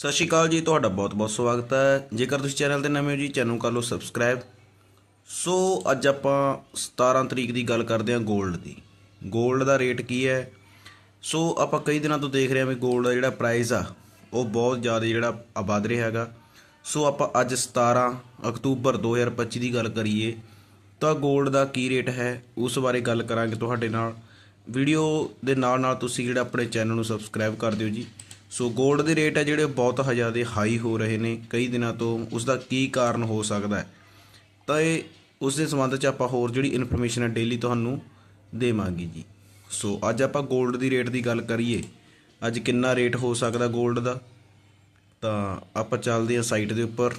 ਸਤਿ ਸ਼੍ਰੀ ਅਕਾਲ ਜੀ, ਤੁਹਾਡਾ ਬਹੁਤ-ਬਹੁਤ ਸਵਾਗਤ ਹੈ। ਜੇਕਰ ਤੁਸੀਂ ਚੈਨਲ ਤੇ ਨਵੇਂ ਹੋ ਜੀ, ਚੈਨਲ ਨੂੰ ਕਰ ਲਓ ਸਬਸਕ੍ਰਾਈਬ। ਸੋ, ਅੱਜ ਆਪਾਂ 17 ਤਰੀਕ ਦੀ ਗੱਲ ਕਰਦੇ ਹਾਂ 골ਡ ਦੀ। 골ਡ ਦਾ ਰੇਟ ਕੀ ਹੈ? ਸੋ, ਆਪਾਂ ਕਈ ਦਿਨਾਂ ਤੋਂ ਦੇਖ ਰਹੇ ਹਾਂ ਵੀ 골ਡ ਦਾ ਜਿਹੜਾ ਪ੍ਰਾਈਸ ਆ, ਉਹ ਬਹੁਤ ਜ਼ਿਆਦਾ ਜਿਹੜਾ ਵਧ ਰਿਹਾ ਹੈਗਾ। ਸੋ, ਆਪਾਂ ਅੱਜ 17 ਅਕਤੂਬਰ 2025 ਦੀ ਗੱਲ ਕਰੀਏ, ਤਾਂ 골ਡ ਦਾ ਕੀ ਰੇਟ ਹੈ, ਉਸ ਬਾਰੇ ਗੱਲ ਕਰਾਂਗੇ ਤੁਹਾਡੇ ਨਾਲ। ਵੀਡੀਓ ਦੇ ਨਾਲ ਨਾਲ ਤੁਸੀਂ ਜਿਹੜਾ ਆਪਣੇ ਚੈਨਲ ਨੂੰ ਸਬਸਕ੍ਰਾਈਬ ਕਰ ਦਿਓ ਜੀ। ਸੋ ਗੋਲਡ ਦੇ ਰੇਟ ਹੈ ਜਿਹੜੇ ਬਹੁਤ ਜ਼ਿਆਦਾ ਹਾਈ ਹੋ ਰਹੇ ਨੇ, ਕਈ ਦਿਨਾਂ ਤੋਂ ਉਸ ਦਾ ਕੀ ਕਾਰਨ ਹੋ ਸਕਦਾ ਤਾਂ ਇਹ ਉਸ ਦੇ ਸੰਬੰਧ 'ਚ ਆਪਾਂ ਹੋਰ ਜਿਹੜੀ ਇਨਫੋਰਮੇਸ਼ਨ ਹੈ ਡੇਲੀ ਤੁਹਾਨੂੰ ਦੇਵਾਂਗੇ ਜੀ। ਸੋ ਅੱਜ ਆਪਾਂ ਗੋਲਡ ਦੀ ਰੇਟ ਦੀ ਗੱਲ ਕਰੀਏ, ਅੱਜ ਕਿੰਨਾ ਰੇਟ ਹੋ ਸਕਦਾ ਗੋਲਡ ਦਾ? ਤਾਂ ਆਪਾਂ ਚੱਲਦੇ ਹਾਂ ਸਾਈਟ ਦੇ ਉੱਪਰ।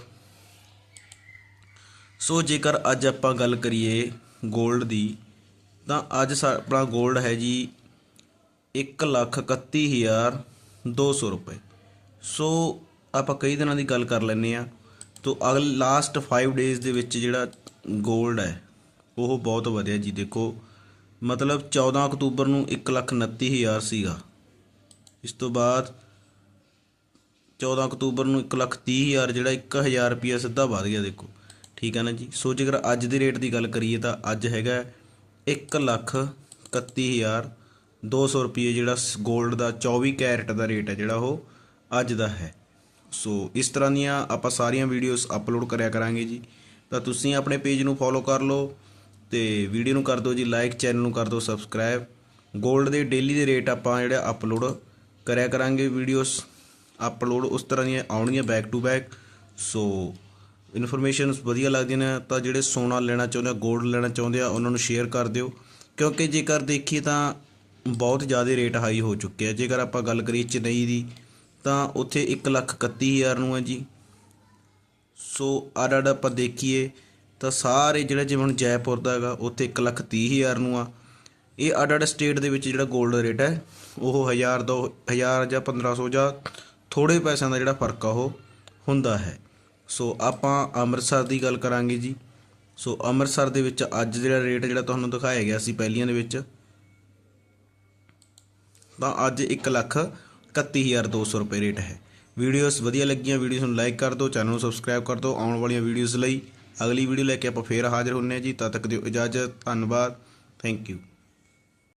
ਸੋ ਜੇਕਰ ਅੱਜ ਆਪਾਂ ਗੱਲ ਕਰੀਏ ਗੋਲਡ ਦੀ, ਤਾਂ ਅੱਜ ਆਪਣਾ ਗੋਲਡ ਹੈ ਜੀ 1 ਲੱਖ 31 ਹਜ਼ਾਰ 131200 ਰੁਪਏ। ਸੋ ਆਪਾਂ ਕਈ ਦਿਨਾਂ ਦੀ ਗੱਲ ਕਰ ਲੈਂਦੇ ਆ ਤੋ ਅਗਲ ਲਾਸਟ 5 ਡੇਜ਼ ਦੇ ਵਿੱਚ ਜਿਹੜਾ 골ਡ ਹੈ, ਉਹ ਬਹੁਤ ਵਧਿਆ ਜੀ। ਦੇਖੋ, ਮਤਲਬ 14 ਅਕਤੂਬਰ ਨੂੰ 129000 ਸੀਗਾ। ਇਸ ਤੋਂ ਬਾਅਦ 14 ਅਕਤੂਬਰ ਨੂੰ 130000 ਜਿਹੜਾ 1000 ਰੁਪਿਆ ਸਿੱਧਾ ਵਧ ਗਿਆ, ਦੇਖੋ। ਠੀਕ ਹੈ ਨਾ ਜੀ? ਸੋ ਜੇਕਰ ਅੱਜ ਦੇ ਰੇਟ ਦੀ ਗੱਲ ਕਰੀਏ ਤਾਂ ਅੱਜ ਹੈਗਾ 200 ਰੁਪਏ ਜਿਹੜਾ 골ਡ ਦਾ 24 ਕੈਰਟ ਦਾ ਰੇਟ ਹੈ ਜਿਹੜਾ ਉਹ ਅੱਜ ਦਾ ਹੈ। ਸੋ ਇਸ ਤਰ੍ਹਾਂ ਦੀਆਂ ਆਪਾਂ ਸਾਰੀਆਂ ਵੀਡੀਓਜ਼ ਅਪਲੋਡ ਕਰਿਆ ਕਰਾਂਗੇ ਜੀ। ਤਾਂ ਤੁਸੀਂ ਆਪਣੇ ਪੇਜ ਨੂੰ ਫੋਲੋ ਕਰ ਲਓ ਤੇ ਵੀਡੀਓ ਨੂੰ ਕਰ ਦਿਓ ਜੀ ਲਾਈਕ ਚੈਨਲ ਨੂੰ ਕਰ ਦਿਓ ਸਬਸਕ੍ਰਾਈਬ 골ਡ ਦੇ ਡੇਲੀ ਦੇ ਰੇਟ ਆਪਾਂ ਜਿਹੜਾ ਅਪਲੋਡ ਕਰਿਆ ਕਰਾਂਗੇ ਵੀਡੀਓਜ਼ ਅਪਲੋਡ ਉਸ ਤਰ੍ਹਾਂ ਦੀਆਂ ਆਉਣਗੀਆਂ back to back so informations ਵਧੀਆ ਲੱਗਦੀਆਂ ਨੇ, ਤਾਂ ਜਿਹੜੇ ਸੋਨਾ ਲੈਣਾ ਚਾਹੁੰਦੇ ਆ 골ਡ ਲੈਣਾ ਚਾਹੁੰਦੇ ਆ, ਉਹਨਾਂ ਨੂੰ ਸ਼ੇਅਰ ਕਰ ਦਿਓ। ਕਿਉਂਕਿ ਜੇਕਰ ਦੇਖੀਏ ਤਾਂ ਬਹੁਤ ਜ਼ਿਆਦਾ ਰੇਟ ਹਾਈ ਹੋ ਚੁੱਕੇ ਆ ਜੇਕਰ ਆਪਾਂ ਗੱਲ ਕਰੀਏ ਚੇਨਈ ਦੀ, ਤਾਂ ਉੱਥੇ 131000 ਨੂੰ ਹੈ ਜੀ। ਸੋ ਅੱਡ ਅੱਡ ਆਪਾਂ ਦੇਖੀਏ, ਤਾਂ ਸਾਰੇ ਜਿਹੜਾ ਜਿਵੇਂ ਹੁਣ ਜੈਪੁਰ ਦਾ ਹੈਗਾ, ਉੱਥੇ 130000 ਨੂੰ ਆ। ਇਹ ਅੱਡ ਅੱਡ ਸਟੇਟ ਦੇ ਵਿੱਚ ਜਿਹੜਾ 골ਡ ਰੇਟ ਹੈ, ਉਹ 1000 ਦੋ 1000 ਜਾਂ 1500 ਜਾਂ ਥੋੜੇ ਪੈਸਿਆਂ ਦਾ ਜਿਹੜਾ ਫ਼ਰਕ ਆ, ਉਹ ਹੁੰਦਾ ਹੈ। ਸੋ ਆਪਾਂ ਅੰਮ੍ਰਿਤਸਰ ਦੀ ਗੱਲ ਕਰਾਂਗੇ ਜੀ। ਸੋ ਅੰਮ੍ਰਿਤਸਰ ਦੇ ਵਿੱਚ ਅੱਜ ਜਿਹੜਾ ਰੇਟ ਜਿਹੜਾ ਤੁਹਾਨੂੰ ਦਿਖਾਇਆ ਗਿਆ ਸੀ ਪਹਿਲੀਆਂ ਦੇ ਵਿੱਚ ਤਾਂ ਅੱਜ 131200 ਰੁਪਏ ਰੇਟ ਹੈ। ਵੀਡੀਓਜ਼ ਵਧੀਆ ਲੱਗੀਆਂ, ਵੀਡੀਓਜ਼ ਨੂੰ ਲਾਈਕ ਕਰ ਦਿਓ, ਚੈਨਲ ਨੂੰ ਸਬਸਕ੍ਰਾਈਬ ਕਰ ਦਿਓ। ਆਉਣ ਵਾਲੀਆਂ ਵੀਡੀਓਜ਼ ਲਈ ਅਗਲੀ ਵੀਡੀਓ ਲੈ ਕੇ ਆਪਾਂ ਫੇਰ ਹਾਜ਼ਰ ਹੁੰਨੇ ਹਾਂ ਜੀ। ਤਦ ਤੱਕ ਦਿਓ ਇਜਾਜ਼ਤ, ਧੰਨਵਾਦ। Thank you.